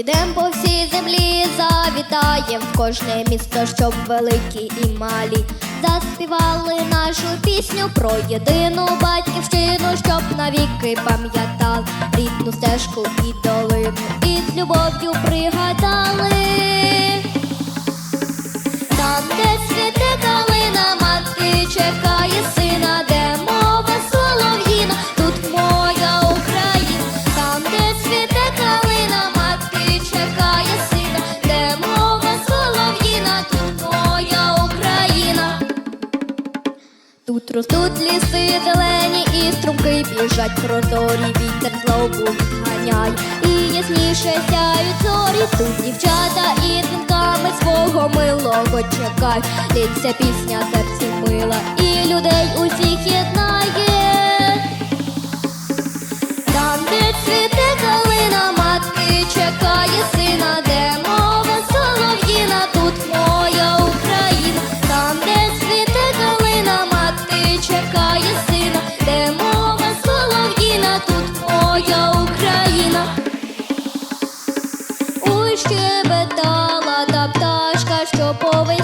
Підем по всій землі, завітаєм в кожне місто, щоб великі і малі заспівали нашу пісню про єдину батьківщину, щоб навіки пам'ятали рідну стежку і долину, і з любов'ю пригадали. Тут ростуть ліси зелені і струмки біжать прозорі, вітер злобу ганяй, і ясніше сяють зорі. Тут дівчата і дзвінками свого милого чекай. Лється пісня серці мила, і людей усіх єднає. 我为